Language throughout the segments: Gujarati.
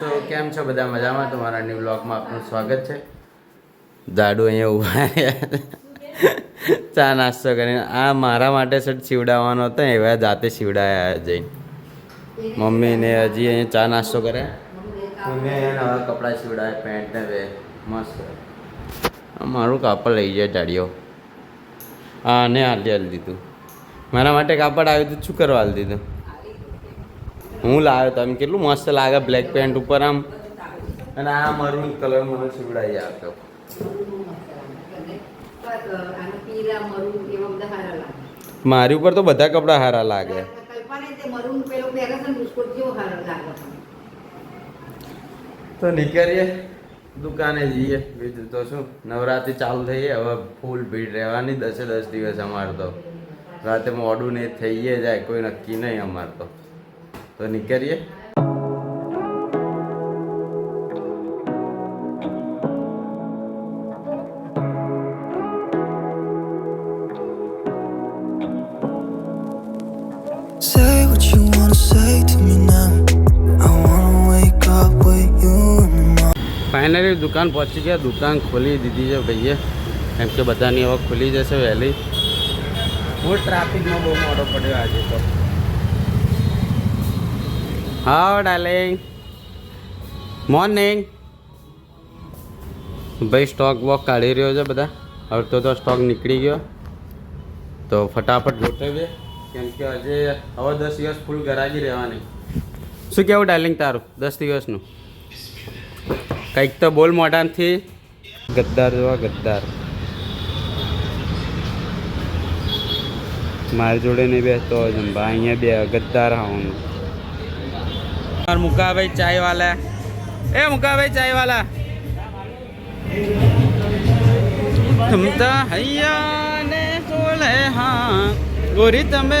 તો કેમ છો બધા મજામાં? તમારા ન્યૂ બ્લોગમાં આપનું સ્વાગત છે. દાડુ અહીંયા ઊભા ચા નાસ્તો કરીને. આ મારા માટે શર્ટ સીવડાવવાનો હતો. એવા જાતે સીવડાયા જઈને. મમ્મીને હજી અહીંયા ચા નાસ્તો કરે મમ્મી અહીંયા નવા કપડાં સીવડાય પેન્ટ ને બે મસ્ત. મારું કાપડ લઈ જાય ડાડીઓ હા ને હાલી હાલી દીધું. મારા માટે કાપડ આવ્યું તો શું કરવા હાલી દીધું? હું લાવ્યો તમે કેટલું મસ્ત લાગે બ્લેક પેન્ટ ઉપર આમ. અને આ મરૂન કલર મને સીવડાવી આપ્યો મારી ઉપર તો બધા કપડાં સારા લાગે. તે તો નીકળીએ દુકાને જઈએ. બીજું તો શું? નવરાત્રી ચાલુ થઈ હવે ફૂલ ભીડ રહેવાની. દસે દસ દિવસ અમારે તો. રાતે મોડું ને થઈ જાય. કોઈ નક્કી નહીં અમારે તો. તો નીકળીએ Say what you wanna say to me now. I wanna wake up with you in the morning. Finally દુકાન પહોંચી ગયા દુકાન ખોલી દીધી છે ભાઈએ કેમ કે બધાની હવે ખુલી જશે વહેલી બહુ ટ્રાફિકમાં બહુ મોડો પડ્યો આજે તો હા ડાર્લિંગ મોર્નિંગ ભાઈ સ્ટોક વોક કાઢી રહ્યો છે બધા. હવે તો તો સ્ટોક નીકળી ગયો. તો ફટાફટ ગોઠવીએ કેમ કે આજે, હવે દસ દિવસ ફૂલ ગરાગી રહેવાની. શું કેવું ડાર્લિંગ તારું? દસ દિવસનું? કંઈક તો બોલ મોઢાથી ગદ્દાર જોવા, ગદ્દાર. મારી જોડે નહીં બેસતો હોય જંબા. અહીંયા બે ગદ્દાર આવવાનું મુકાભાઈ ચાય વાલા એ મુકાભાઈ ચાય વાલા તમતા હૈયા ને સોલે હા ગોરી તમે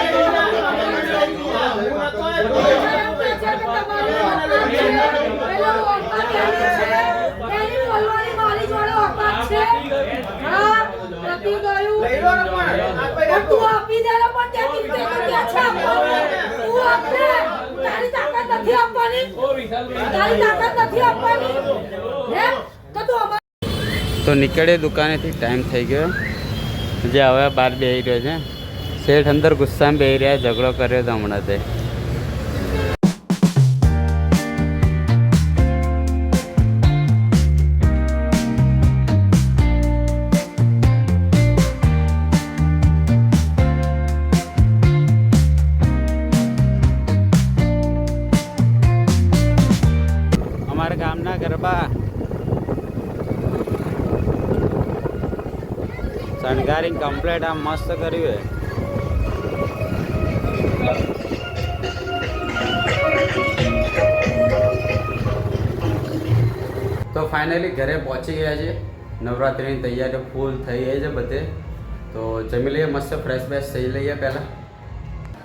તું આપી. દે પણ ત્યાંથી પેલો ક્યાં છે આપવાનું? તું આપને. તારી તાકાત નથી આપવાની. તારી તાકાત નથી આપવાની. હે? તો તું અમારી તો નીકળે દુકાનેથી ટાઈમ થઈ ગયો. જે હવે બહાર બેસી રહ્યો છે. શેઠ અંદર ગુસ્સામાં બેસી રહ્યા ઝઘડો કર્યો હતો હમણાં તે શણગારી કમ્પ્લેટ આમ મસ્ત કર્યું તો ફાઇનલી ઘરે પહોંચી ગયા છે નવરાત્રિની તૈયારી ફૂલ થઈ ગઈ છે બધે. તો જમી લઈએ, મસ્ત ફ્રેશ બ્રેશ થઈ લઈએ પહેલાં.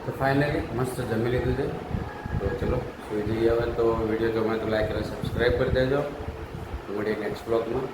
તો ફાઇનલી મસ્ત જમી લીધું છે. તો ચલો, સુઈ જઈએ હવે. તો વીડિયો ગમે તો લાઈક અને સબસ્ક્રાઈબ કરી દેજો. મળીએ નેક્સ્ટ બ્લોગમાં